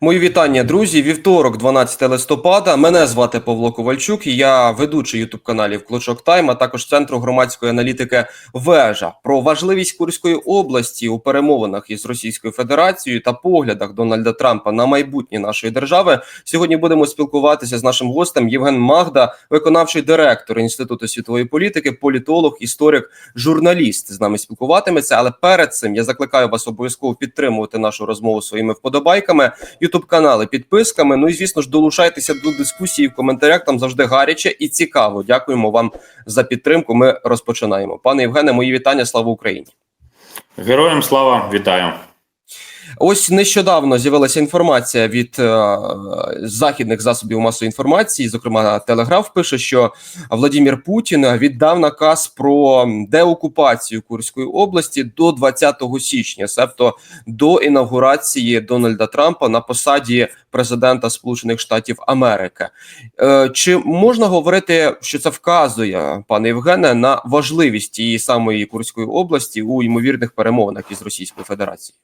Мої вітання, друзі. Вівторок, 12 листопада. Мене звати Павло Ковальчук. і Я ведучий ютуб каналів Клочок Тайм, а також центру громадської аналітики Вежа про важливість Курської області у перемовинах із Російською Федерацією та поглядах Дональда Трампа на майбутнє нашої держави. Сьогодні будемо спілкуватися з нашим гостем Євген Магда, виконавчий директор інституту світової політики, політолог, історик, журналіст. З нами спілкуватиметься. Але перед цим я закликаю вас обов'язково підтримувати нашу розмову своїми вподобайками. Ютуб канали, підписками. Ну і звісно ж, долучайтеся до дискусії в коментарях. Там завжди гаряче і цікаво. Дякуємо вам за підтримку. Ми розпочинаємо. Пане Євгене, мої вітання. Слава Україні! Героям слава вітаю. Ось нещодавно з'явилася інформація від е, західних засобів масової інформації. Зокрема, Телеграф пише, що Владимир Путін віддав наказ про деокупацію Курської області до 20 січня, себто до інаугурації Дональда Трампа на посаді президента Сполучених Штатів Америки. Е, чи можна говорити, що це вказує, пане Євгене, на важливість тієї самої Курської області у ймовірних перемовинах із Російською Федерацією?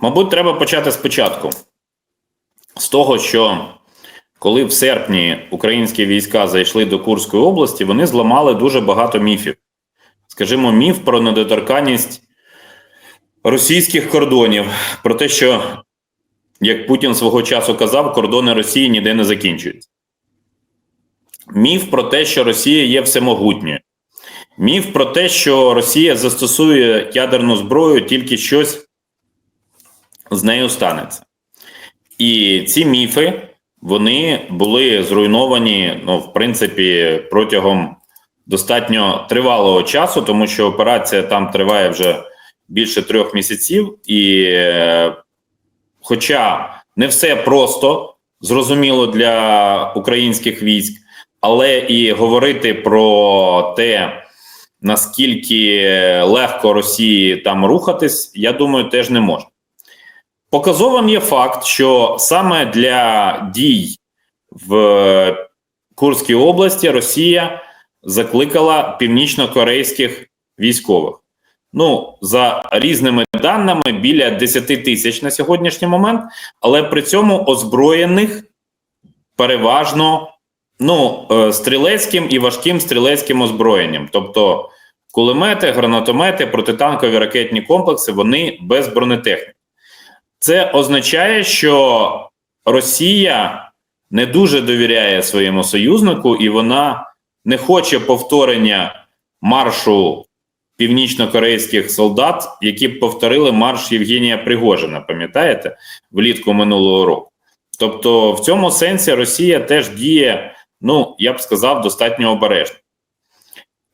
Мабуть, треба почати спочатку з того, що коли в серпні українські війська зайшли до Курської області, вони зламали дуже багато міфів. Скажімо, міф про недоторканність російських кордонів, про те, що, як Путін свого часу казав, кордони Росії ніде не закінчуються. Міф про те, що Росія є всемогутньою. Міф про те, що Росія застосує ядерну зброю тільки щось з нею станеться. І ці міфи вони були зруйновані, ну, в принципі, протягом достатньо тривалого часу, тому що операція там триває вже більше трьох місяців, і е, хоча не все просто зрозуміло для українських військ, але і говорити про те, наскільки легко Росії там рухатись, я думаю, теж не можна. Показовим є факт, що саме для дій в Курській області Росія закликала північно-корейських військових. Ну, за різними даними, біля 10 тисяч на сьогоднішній момент, але при цьому озброєних переважно ну, стрілецьким і важким стрілецьким озброєнням. Тобто кулемети, гранатомети, протитанкові ракетні комплекси, вони без бронетехніки. Це означає, що Росія не дуже довіряє своєму союзнику, і вона не хоче повторення маршу північно-корейських солдат, які повторили марш Євгенія Пригожина, пам'ятаєте, влітку минулого року. Тобто, в цьому сенсі Росія теж діє, ну я б сказав, достатньо обережно.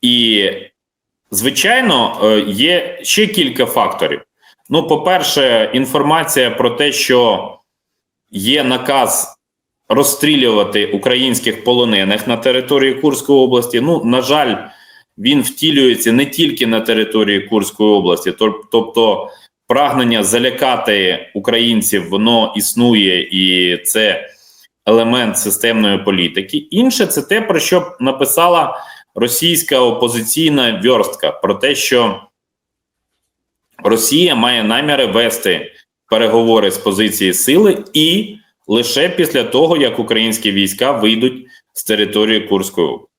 І, звичайно, є ще кілька факторів. Ну, по-перше, інформація про те, що є наказ розстрілювати українських полонених на території Курської області. Ну, на жаль, він втілюється не тільки на території Курської області, тобто прагнення залякати українців, воно існує і це елемент системної політики. Інше це те, про що написала російська опозиційна вьорстка, про те, що. Росія має наміри вести переговори з позиції сили і лише після того, як українські війська вийдуть з території Курської області.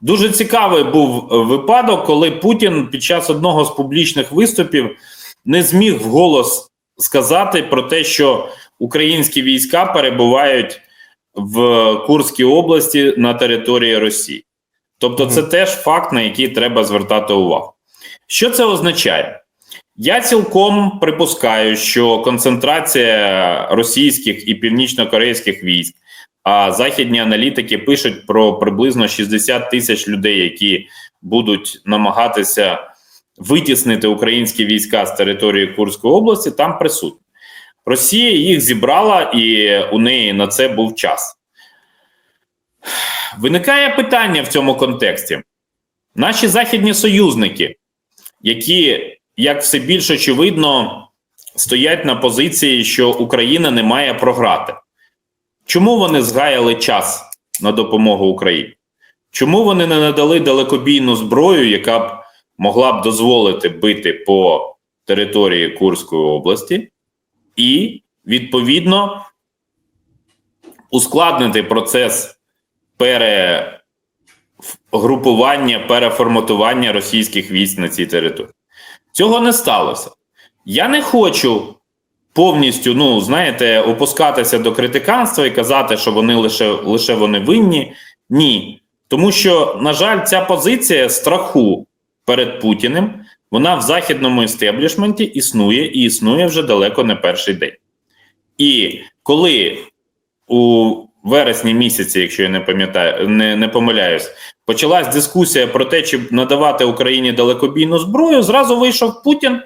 Дуже цікавий був випадок, коли Путін під час одного з публічних виступів не зміг вголос сказати про те, що українські війська перебувають в Курській області на території Rосії. Тобто, це теж факт, на який треба звертати увагу. Що це означає? Я цілком припускаю, що концентрація російських і північно-корейських військ, а західні аналітики пишуть про приблизно 60 тисяч людей, які будуть намагатися витіснити українські війська з території Курської області, там присутні. Росія їх зібрала, і у неї на це був час. Виникає питання в цьому контексті: наші західні союзники, які як все більш очевидно, стоять на позиції, що Україна не має програти. Чому вони згаяли час на допомогу Україні? Чому вони не надали далекобійну зброю, яка б могла б дозволити бити по території Курської області і відповідно ускладнити процес перегрупування, переформатування російських військ на цій території. Цього не сталося. Я не хочу повністю, ну знаєте, опускатися до критиканства і казати, що вони лише, лише вони винні. Ні. Тому що, на жаль, ця позиція страху перед Путіним вона в західному істеблішменті існує і існує вже далеко не перший день. І коли у вересні місяці, якщо я не пам'ятаю, не, не помиляюсь, почалась дискусія про те, чи надавати Україні далекобійну зброю, зразу вийшов Путін,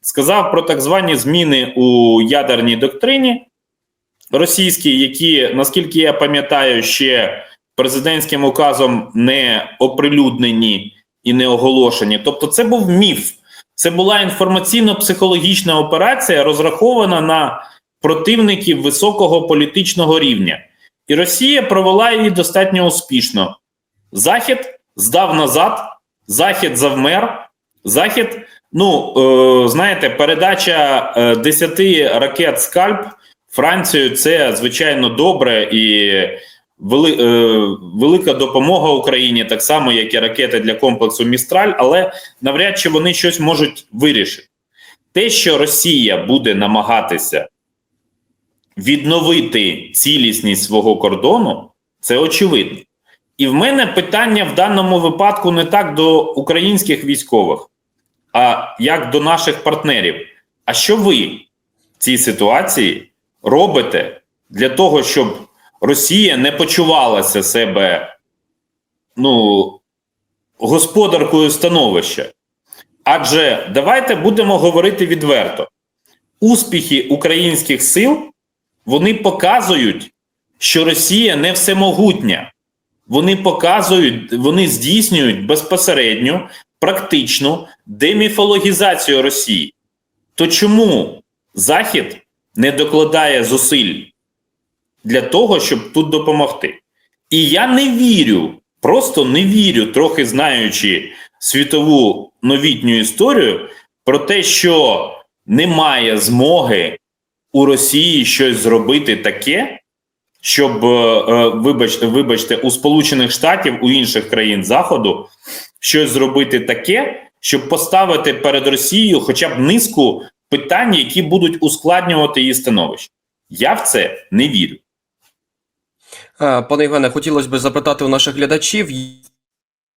сказав про так звані зміни у ядерній доктрині російській, які, наскільки я пам'ятаю, ще президентським указом не оприлюднені і не оголошені. Тобто, це був міф, це була інформаційно-психологічна операція, розрахована на противників високого політичного рівня. І Росія провела її достатньо успішно. Захід здав назад, Захід завмер. Захід, ну е, знаєте, передача е, 10 ракет скальп Францію це звичайно добре і вели, е, велика допомога Україні, так само, як і ракети для комплексу Містраль, але навряд чи вони щось можуть вирішити. Те, що Росія буде намагатися відновити цілісність свого кордону, це очевидно. І в мене питання в даному випадку не так до українських військових, а як до наших партнерів. А що ви в цій ситуації робите для того, щоб Росія не почувалася себе ну, господаркою становища? Адже давайте будемо говорити відверто: успіхи українських сил вони показують, що Росія не всемогутня. Вони показують, вони здійснюють безпосередньо практичну деміфологізацію Росії. То чому Захід не докладає зусиль для того, щоб тут допомогти? І я не вірю, просто не вірю, трохи знаючи світову новітню історію, про те, що немає змоги у Росії щось зробити таке, щоб, е, вибачте, вибачте, у Сполучених Штатів, у інших країн Заходу щось зробити таке, щоб поставити перед Росією хоча б низку питань, які будуть ускладнювати її становище. Я в це не вірю. Е, Пане Євгене, хотілося б запитати у наших глядачів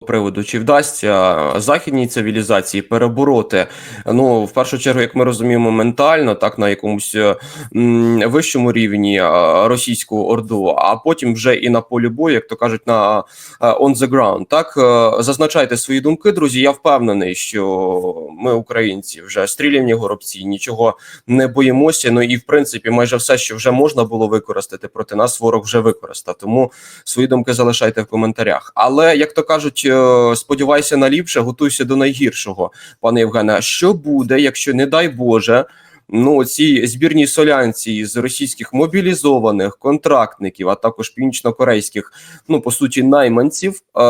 приводу, чи вдасться західній цивілізації перебороти, ну, в першу чергу, як ми розуміємо, ментально, так, на якомусь е, м, вищому рівні російську орду, а потім вже і на полі бою, як то кажуть, на е, on the ground. Так, Е, зазначайте свої думки, друзі. Я впевнений, що ми, українці, вже стріляні горобці, нічого не боїмося. Ну і в принципі, майже все, що вже можна було використати проти нас, ворог вже використав. Тому свої думки залишайте в коментарях. Але як то кажуть, сподівайся на ліпше, готуйся до найгіршого, пане Євгене. Що буде, якщо не дай Боже? Ну, ці збірні солянці з російських мобілізованих контрактників, а також північнокорейських, ну по суті, найманців, е,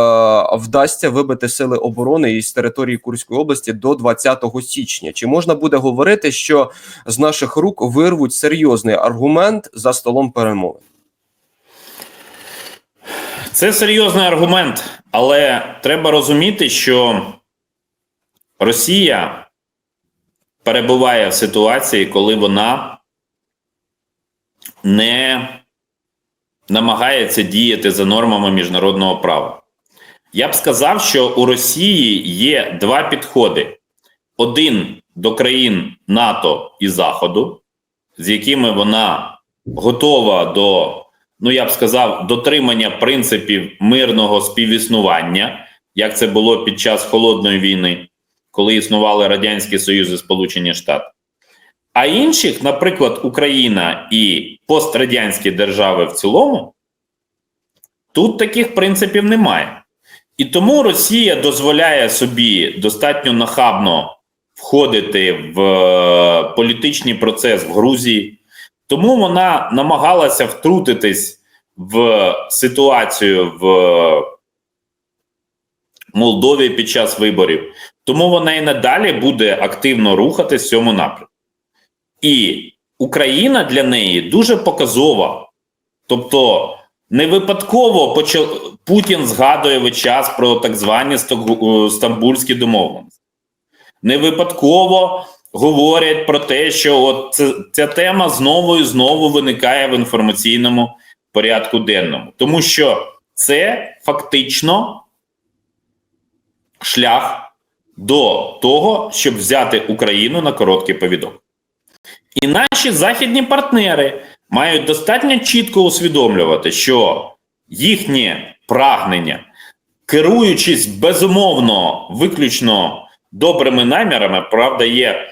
вдасться вибити сили оборони із території Курської області до 20 січня. Чи можна буде говорити, що з наших рук вирвуть серйозний аргумент за столом перемови? Це серйозний аргумент, але треба розуміти, що Росія перебуває в ситуації, коли вона не намагається діяти за нормами міжнародного права. Я б сказав, що у Росії є два підходи: один до країн НАТО і Заходу, з якими вона готова до, ну я б сказав, дотримання принципів мирного співіснування, як це було під час холодної війни, коли існували Радянський Союз і Сполучені Штати. А інших, наприклад, Україна і пострадянські держави в цілому, тут таких принципів немає. І тому Росія дозволяє собі достатньо нахабно входити в е, політичний процес в Грузії. Тому вона намагалася втрутитись в ситуацію в Молдові під час виборів. Тому вона і надалі буде активно рухатись в цьому напрямку. І Україна для неї дуже показова. Тобто, не випадково почав, Путін згадує весь час про так звані е, стамбульські домовленості. Не випадково говорять про те, що от це, ця тема знову і знову виникає в інформаційному порядку денному. Тому що це фактично шлях до того, щоб взяти Україну на короткий повідок. І наші західні партнери мають достатньо чітко усвідомлювати, що їхнє прагнення, керуючись безумовно виключно добрими намірами, правда, є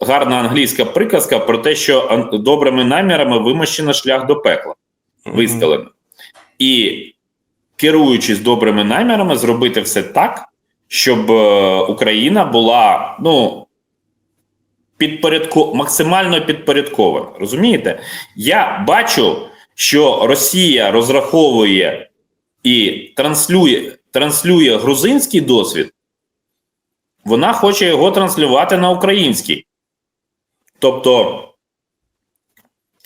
гарна англійська приказка про те, що добрими намірами вимощено шлях до пекла виставлено. І керуючись добрими намірами, зробити все так, щоб е, Україна була ну, підпорядко... максимально підпорядкована. Розумієте? Я бачу, що Росія розраховує і транслює, транслює грузинський досвід, вона хоче його транслювати на український. Тобто,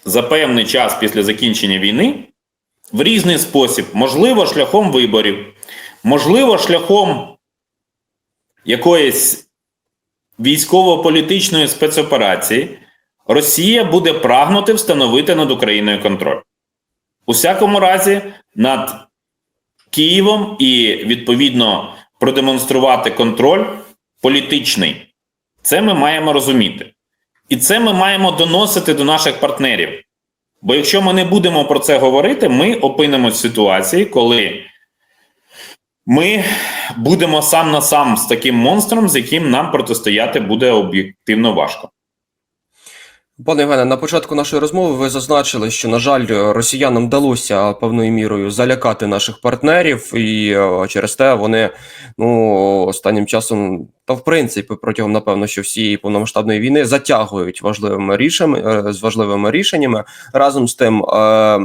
за певний час після закінчення війни в різний спосіб, можливо, шляхом виборів, можливо, шляхом якоїсь військово-політичної спецоперації, Росія буде прагнути встановити над Україною контроль. У всякому разі, над Києвом і відповідно продемонструвати контроль політичний. Це ми маємо розуміти. І це ми маємо доносити до наших партнерів. Бо якщо ми не будемо про це говорити, ми опинимося в ситуації, коли ми будемо сам на сам з таким монстром, з яким нам протистояти буде об'єктивно важко. Пане Євгене, на початку нашої розмови ви зазначили, що, на жаль, росіянам вдалося певною мірою залякати наших партнерів, і е, через те вони ну останнім часом, та в принципі, протягом напевно, що всієї повномасштабної війни затягують важливими рішеннями з важливими рішеннями. Разом з тим, е,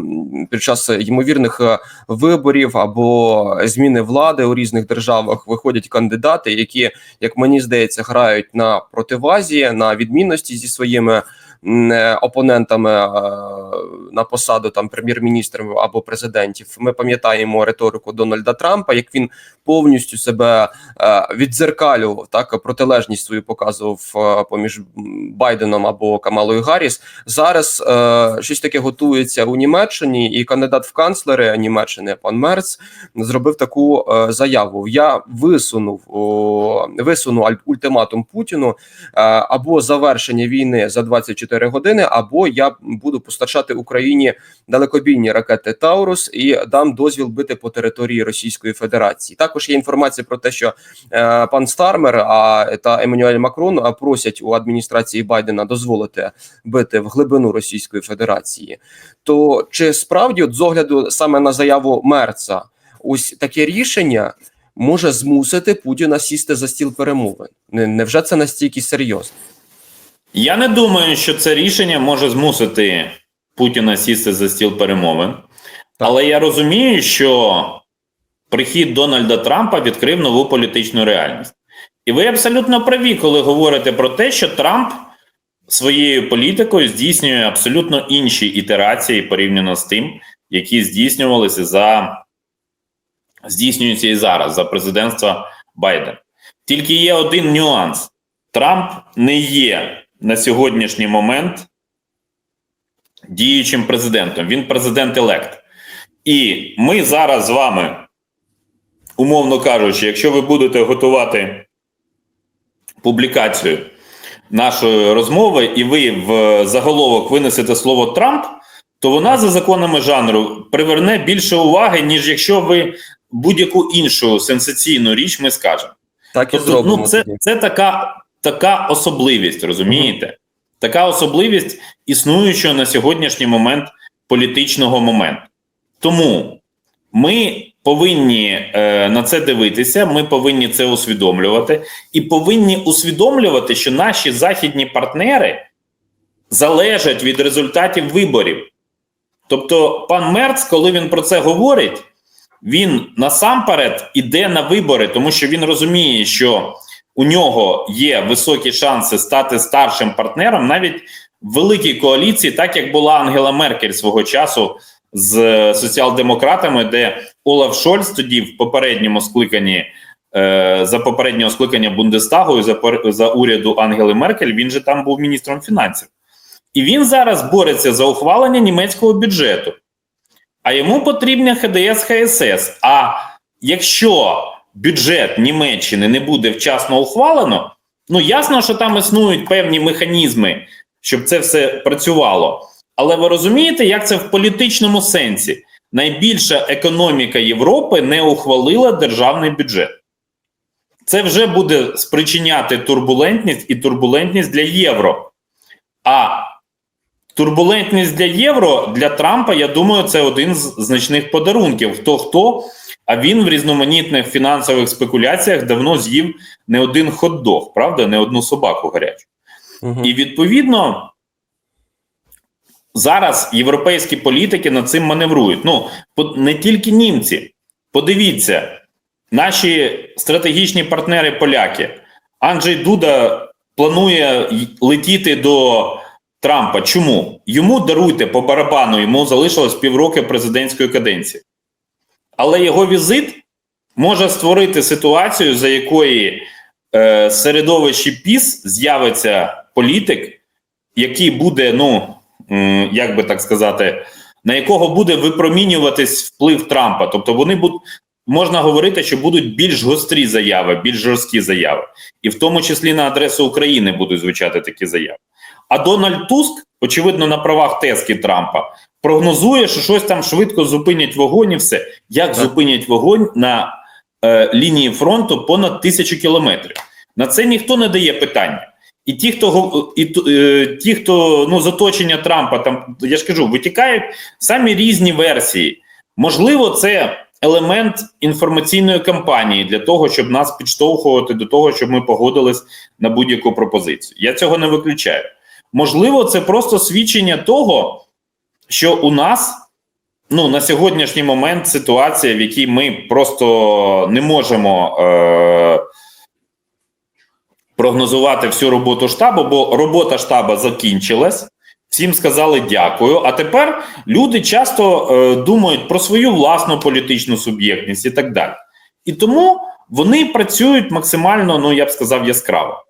під час ймовірних е, виборів або зміни влади у різних державах виходять кандидати, які, як мені здається, грають на противазі, на відмінності зі своїми е, опонентами е, на посаду там прем'єр-міністрів або президентів. Ми пам'ятаємо риторику Дональда Трампа, як він повністю себе е, віддзеркалював, так протилежність свою показував е, поміж Байденом або Камалою Гарріс. Зараз щось таке готується у Німеччині, і кандидат в канцлери Німеччини, пан Мерц, зробив таку заяву. Я висунув о, висуну аль- ультиматум Путіну або завершення війни за 24 години, або я буду постачати Україні далекобійні ракети Таурус і дам дозвіл бити по території Російської Федерації. Також є інформація про те, що е, пан Стармер а, та Еммануель Макрон просять у адміністрації Байдена дозволити бити в глибину Російської Федерації. То чи справді, от з огляду саме на заяву Мерца, ось таке рішення може змусити Путіна сісти за стіл перемовин? Невже це настільки серйозно? Я не думаю, що це рішення може змусити Путіна сісти за стіл перемовин. Але я розумію, що прихід Дональда Трампа відкрив нову політичну реальність. І ви абсолютно праві, коли говорите про те, що Трамп своєю політикою здійснює абсолютно інші ітерації порівняно з тим, які здійснювалися за здійснюються і зараз за президентства Байдена. Тільки є один нюанс: Трамп не є на сьогоднішній момент діючим президентом. Він президент-елект. І ми зараз з вами, умовно кажучи, якщо ви будете готувати публікацію нашої розмови, і ви в заголовок винесете слово Трамп, то вона за законами жанру приверне більше уваги, ніж якщо ви будь-яку іншу сенсаційну річ ми скажемо. Так і Тобто, зробимо. ну, це, це така, така особливість, розумієте? Така особливість існуючого на сьогоднішній момент політичного моменту. Тому ми повинні е, на це дивитися, ми повинні це усвідомлювати, і повинні усвідомлювати, що наші західні партнери залежать від результатів виборів. Тобто, пан Мерц, коли він про це говорить, він насамперед іде на вибори, тому що він розуміє, що у нього є високі шанси стати старшим партнером навіть в великій коаліції, так як була Ангела Меркель свого часу з е, соціал-демократами, де Олаф Шольц тоді в попередньому скликанні. е, За попереднього скликання Бундестагу і за, за уряду Ангели Меркель він же там був міністром фінансів. І він зараз бореться за ухвалення німецького бюджету. А йому потрібна ХДС ХСС. А якщо бюджет Німеччини не буде вчасно ухвалено, ну ясно, що там існують певні механізми, щоб це все працювало. Але ви розумієте, як це в політичному сенсі? Найбільша економіка Європи не ухвалила державний бюджет. Це вже буде спричиняти турбулентність і турбулентність для євро. А турбулентність для євро для Трампа, я думаю, це один з значних подарунків. Хто хто, а він в різноманітних фінансових спекуляціях давно з'їв не один хот-дог, правда, не одну собаку гарячу. Мгм. І відповідно зараз європейські політики над цим маневрують. Ну не тільки німці. Подивіться, наші стратегічні партнери поляки. Анджей Дуда планує летіти до Трампа. Чому? Йому даруйте по барабану, йому залишилось півроки президентської каденції. Але його візит може створити ситуацію, за якої е, середовищі ПІС з'явиться політик, який буде, ну як би так сказати, на якого буде випромінюватись вплив Трампа. Тобто вони будуть. Можна говорити, що будуть більш гострі заяви, більш жорсткі заяви, і в тому числі на адресу України будуть звучати такі заяви. А Дональд Туск, очевидно, на правах тески Трампа, прогнозує, що щось там швидко зупинять вогонь і все. Як Так. зупинять вогонь на е, лінії фронту понад тисячу кілометрів? На це ніхто не дає питання. І ті, хто і, е, ті, хто ну з оточення Трампа, там я ж кажу, витікають самі різні версії. Можливо, це елемент інформаційної кампанії для того, щоб нас підштовхувати до того, щоб ми погодились на будь-яку пропозицію. Я цього не виключаю. Можливо, це просто свідчення того, що у нас ну на сьогоднішній момент ситуація, в якій ми просто не можемо. Е- Прогнозувати всю роботу штабу, бо робота штабу закінчилась. Всім сказали дякую. А тепер люди часто е, думають про свою власну політичну суб'єктність і так далі. І тому вони працюють максимально, ну я б сказав, яскраво.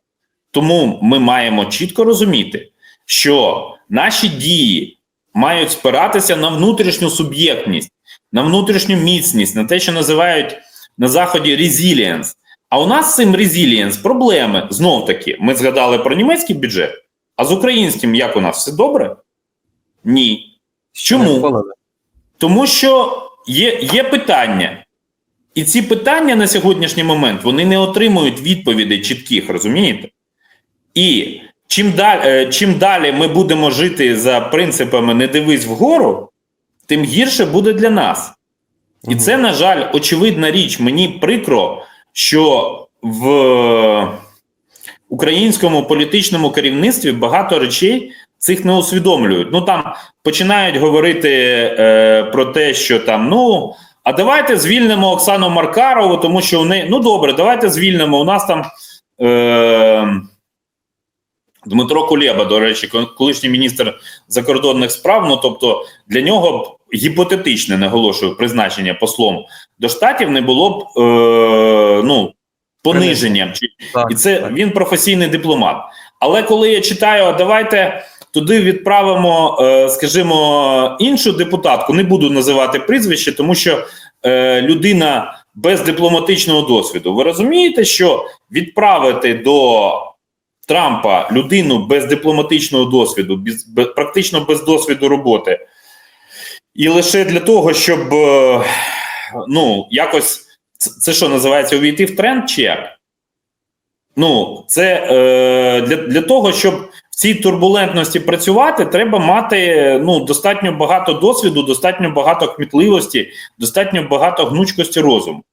Тому ми маємо чітко розуміти, що наші дії мають спиратися на внутрішню суб'єктність, на внутрішню міцність, на те, що називають на заході resilience. А у нас з цим resilience проблеми знов таки. Ми згадали про німецький бюджет. А з українським як у нас все добре? Ні. Чому? Тому що є, є питання. І ці питання на сьогоднішній момент вони не отримують відповідей чітких, розумієте? І чим далі, чим далі ми будемо жити за принципами не дивись вгору, тим гірше буде для нас. І це, на жаль, очевидна річ. Мені прикро, що в українському політичному керівництві багато речей цих не усвідомлюють. Ну там починають говорити е, про те, що там, ну. А давайте звільнимо Оксану Маркарову, тому що у неї. Ну добре, давайте звільнимо. У нас там е, Дмитро Кулеба, до речі, колишній міністр закордонних справ. Ну тобто для нього б гіпотетичне наголошую призначення послом до штатів не було б е, ну, пониженням. Чи і це він професійний дипломат. Але коли я читаю, а давайте туди відправимо, е, скажімо, іншу депутатку, не буду називати прізвище, тому що е, людина без дипломатичного досвіду. Ви розумієте, що відправити до Трампа людину без дипломатичного досвіду, без, без, практично без досвіду роботи, і лише для того, щоб е, ну, якось це, що називається увійти в тренд чи як? Ну, це е, для, для того, щоб в цій турбулентності працювати, треба мати ну, достатньо багато досвіду, достатньо багато кмітливості, достатньо багато гнучкості розуму.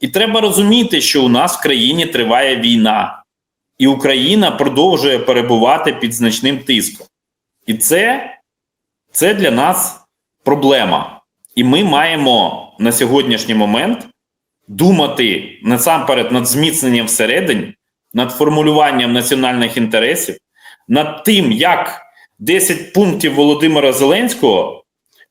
І треба розуміти, що у нас в країні триває війна, і Україна продовжує перебувати під значним тиском. І це, це для нас проблема. І ми маємо на сьогоднішній момент думати насамперед над зміцненням всередині, над формулюванням національних інтересів, над тим, як 10 пунктів Володимира Зеленського,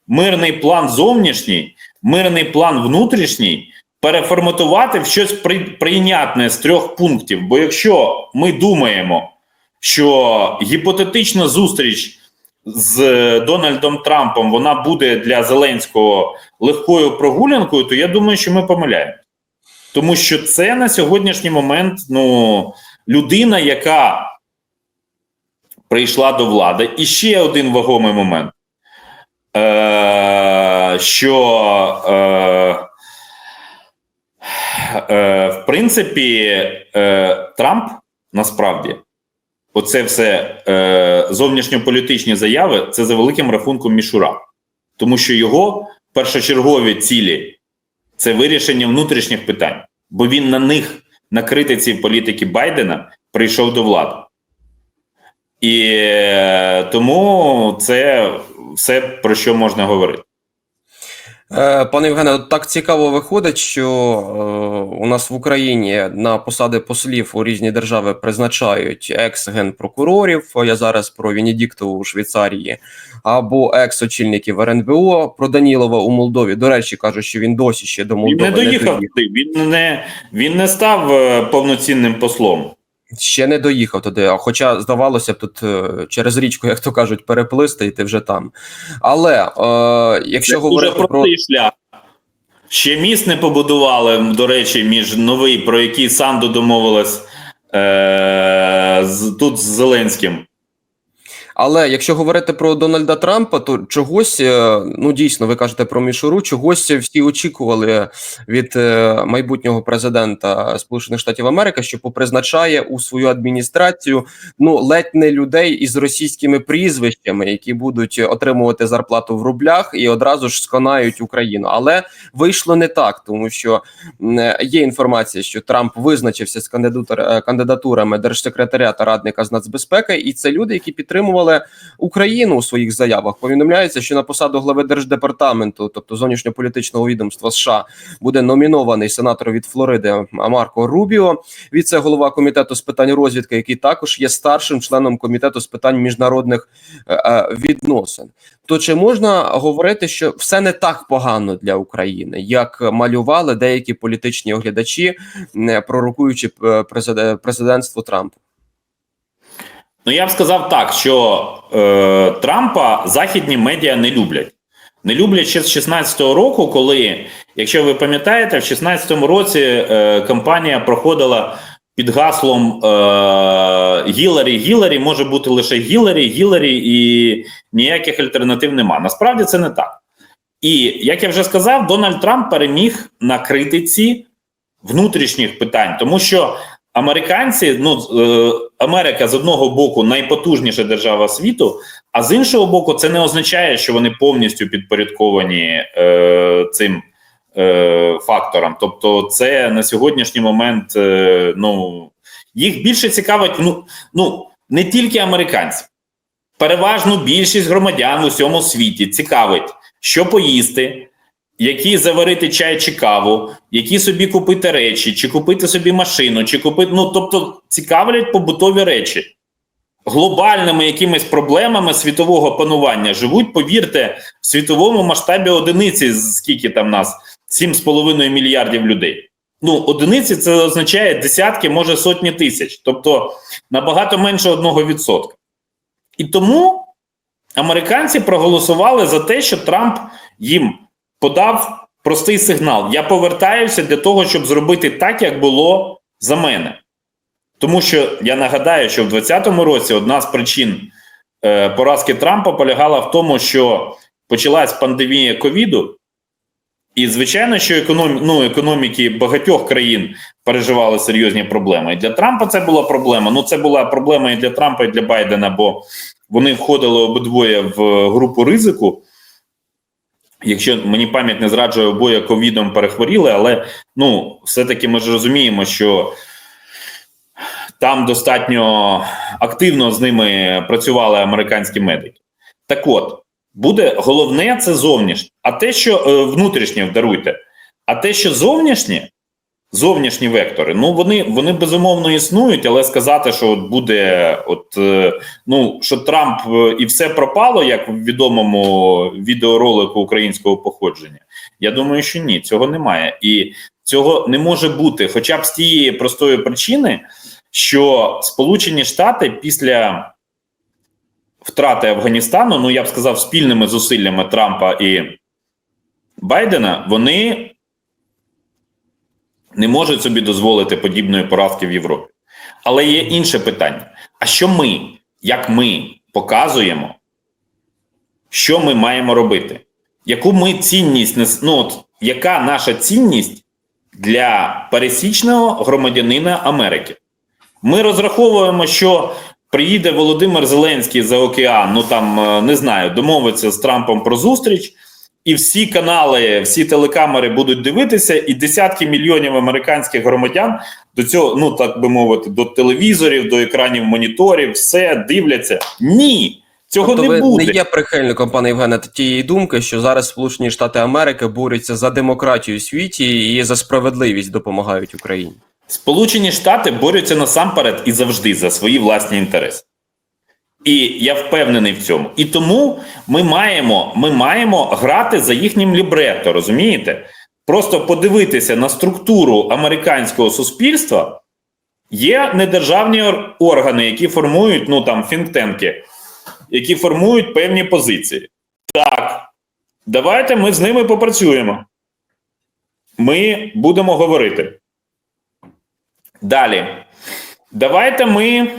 мирний план зовнішній, мирний план внутрішній переформатувати в щось прийнятне з трьох пунктів. Бо якщо ми думаємо, що гіпотетична зустріч з е, Дональдом Трампом вона буде для Зеленського легкою прогулянкою, то я думаю, що ми помиляємо. Тому що це на сьогоднішній момент ну, людина, яка прийшла до влади. І ще один вагомий момент. Е, що е, е, в принципі е, Трамп насправді оце все е, зовнішньополітичні заяви це за великим рахунком мішура, тому що його першочергові цілі це вирішення внутрішніх питань, бо він на них на критиці політики Байдена прийшов до влади. І е, тому це все про що можна говорити. Е, Пане Євгене, так цікаво виходить, що е, у нас в Україні на посади послів у різні держави призначають екс-генпрокурорів. Я зараз про Венедіктову у Швейцарії, або екс-очільників РНБО. Про Данілова у Молдові. До речі, кажуть, що він досі ще до Він Молдови не доїхав туди, він не, він не став е, повноцінним послом. Ще не доїхав туди. Хоча здавалося б, тут е, через річку, як то кажуть, переплисти, і ти вже там. Але е, якщо Це дуже говорити про шлях. Ще міст не побудували, до речі, між новий, про який Санду домовилась е- з, тут з Зеленським. Але якщо говорити про Дональда Трампа, то чогось, е, ну дійсно, ви кажете про мішуру, чогось всі очікували від е, майбутнього президента Сполучених Штатів Америки, що попризначає у свою адміністрацію ну ледь не людей із російськими прізвищами, які будуть отримувати зарплату в рублях і одразу ж сконають Україну. Але вийшло не так, тому що є інформація, що Трамп визначився з кандидатур, е, кандидатурами держсекретаря та радника з нацбезпеки, і це люди, які підтримували Україну у своїх заявах. Повідомляється, що на посаду глави держдепартаменту, тобто зовнішньополітичного відомства США, буде номінований сенатор від Флориди Марко Рубіо. Віце-голова комітету з питань розвідки, який також є старшим членом комітету з питань міжнародних е, е, відносин. То чи можна говорити, що все не так погано для України, як малювали деякі політичні оглядачі, пророкуючи е, президе- президентство Трампа? Ну, я б сказав так, що е, Трампа західні медіа не люблять. Не люблять ще з 16-го року, коли, якщо ви пам'ятаєте, в 16-му році е, кампанія проходила під гаслом е, Гіларі, Гіларі, може бути лише Гіларі, Гіларі, і ніяких альтернатив нема. Насправді це не так. І як я вже сказав, Дональд Трамп переміг на критиці внутрішніх питань, тому що американці, ну е, Америка з одного боку найпотужніша держава світу, а з іншого боку, це не означає, що вони повністю підпорядковані е, цим е, факторам. Тобто, це на сьогоднішній момент е, ну їх більше цікавить ну, ну не тільки американців. Переважну більшість громадян в усьому світі цікавить, що поїсти, які заварити чай чи каву, які собі купити речі, чи купити собі машину, чи купити. Ну тобто цікавлять побутові речі. Глобальними якимись проблемами світового панування живуть, повірте, в світовому масштабі одиниці, скільки там нас 7,5 мільярдів людей. Ну, одиниці це означає десятки, може сотні тисяч, тобто набагато менше одного відсотка. І тому американці проголосували за те, що Трамп їм подав простий сигнал: я повертаюся для того, щоб зробити так, як було за мене. Тому що я нагадаю, що в 2020 році одна з причин е, поразки Трампа полягала в тому, що почалась пандемія ковіду, і звичайно, що економі... ну, економіки багатьох країн переживали серйозні проблеми. І для Трампа це була проблема. Ну, це була проблема і для Трампа, і для Байдена, бо вони входили обидвоє в групу ризику. Якщо мені пам'ять не зраджує, обоє ковідом перехворіли, але ну, все-таки ми ж розуміємо, що там достатньо активно з ними працювали американські медики. Так от, буде головне це зовнішнє, а те, що е, внутрішнє даруйте, а те, що зовнішнє, Зовнішні вектори. Ну вони вони безумовно існують, але сказати, що от буде, от е, ну що Трамп е, і все пропало, як в відомому відеоролику українського походження. Я думаю, що ні, цього немає, і цього не може бути, хоча б з тієї простої причини, що Сполучені Штати після втрати Афганістану, ну я б сказав, спільними зусиллями Трампа і Байдена, вони не можуть собі дозволити подібної поразки в Європі. Але є інше питання: а що ми, як ми показуємо, що ми маємо робити? Яку ми цінність ну, от, яка наша цінність для пересічного громадянина Америки? Ми розраховуємо, що приїде Володимир Зеленський за океан, ну там е, не знаю, домовиться з Трампом про зустріч, і всі канали, всі телекамери будуть дивитися, і десятки мільйонів американських громадян до цього, ну так би мовити, до телевізорів, до екранів моніторів, все дивляться. Ні, цього тобто не ви буде. не є прихильником, пане Євгене, тієї думки, що зараз Сполучені Штати Америки борються за демократію у світі і за справедливість допомагають Україні. Сполучені Штати борються насамперед і завжди за свої власні інтереси. І я впевнений в цьому. І тому ми маємо, ми маємо грати за їхнім лібрето, розумієте? Просто подивитися на структуру американського суспільства. Є недержавні органи, які формують, ну там фінктенки, які формують певні позиції. Так, давайте ми з ними попрацюємо. Ми будемо говорити. Далі. Давайте ми.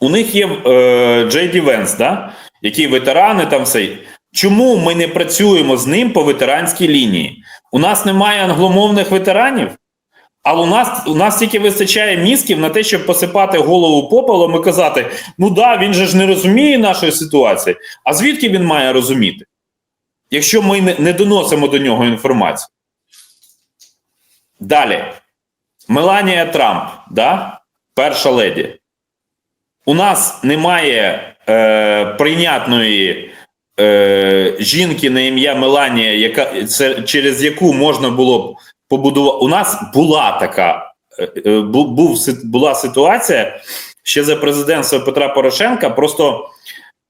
У них є е, Джей Венс, да? які ветерани там все. Чому ми не працюємо з ним по ветеранській лінії? У нас немає англомовних ветеранів, але у нас у нас тільки вистачає мізків на те, щоб посипати голову попелом і казати: ну да, він же ж не розуміє нашої ситуації. А звідки він має розуміти? Якщо ми не, не доносимо до нього інформацію. Далі. Меланія Трамп, да? перша леді. У нас немає е, прийнятної е, жінки на ім'я Меланія, яка, це, через яку можна було б побудувати. У нас була така е, е, бу- був, була ситуація ще за президентства Петра Порошенка. Просто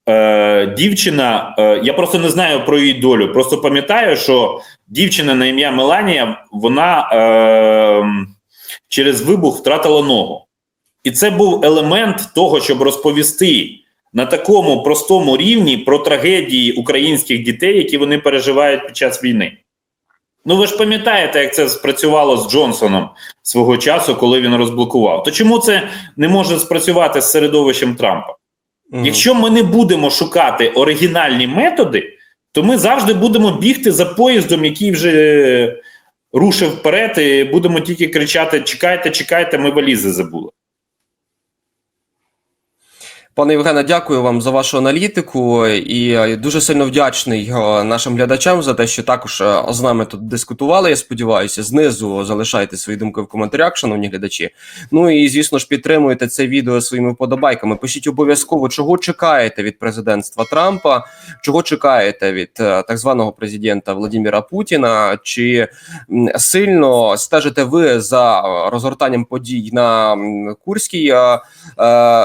е, дівчина, е, я просто не знаю про її долю. Просто пам'ятаю, що дівчина на ім'я Меланія, вона е, через вибух втратила ногу. І це був елемент того, щоб розповісти на такому простому рівні про трагедії українських дітей, які вони переживають під час війни. Ну, ви ж пам'ятаєте, як це спрацювало з Джонсоном свого часу, коли він розблокував. То чому це не може спрацювати з середовищем Трампа? Мгм. Якщо ми не будемо шукати оригінальні методи, то ми завжди будемо бігти за поїздом, який вже е, рушив вперед, і будемо тільки кричати: чекайте, чекайте, ми валізи забули. Пане Євгене, дякую вам за вашу аналітику і дуже сильно вдячний е, нашим глядачам за те, що також е, з нами тут дискутували. Я сподіваюся, знизу залишайте свої думки в коментарях, шановні глядачі. Ну і звісно ж підтримуйте це відео своїми вподобайками. Пишіть обов'язково, чого чекаєте від президентства Трампа, чого чекаєте від е, так званого президента Владимира Путіна, чи сильно стежите ви за розгортанням подій на Курській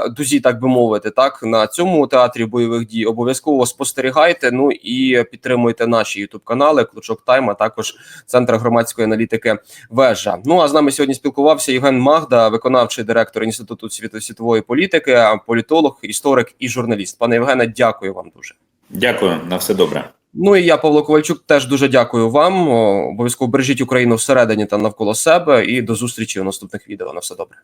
дузі, так би мовити, так на цьому театрі бойових дій обов'язково спостерігайте. Ну і підтримуйте наші ютуб канали, Клучок Тайм, а також Центр громадської аналітики Вежа. Ну а з нами сьогодні спілкувався Євген Магда, виконавчий директор інституту світової політики, політолог, історик і журналіст. Пане Євгене, дякую вам дуже. Дякую, на все добре. Ну і я, Павло Ковальчук, теж дуже дякую вам. Обов'язково бережіть Україну всередині та навколо себе. І до зустрічі у наступних відео. На все добре.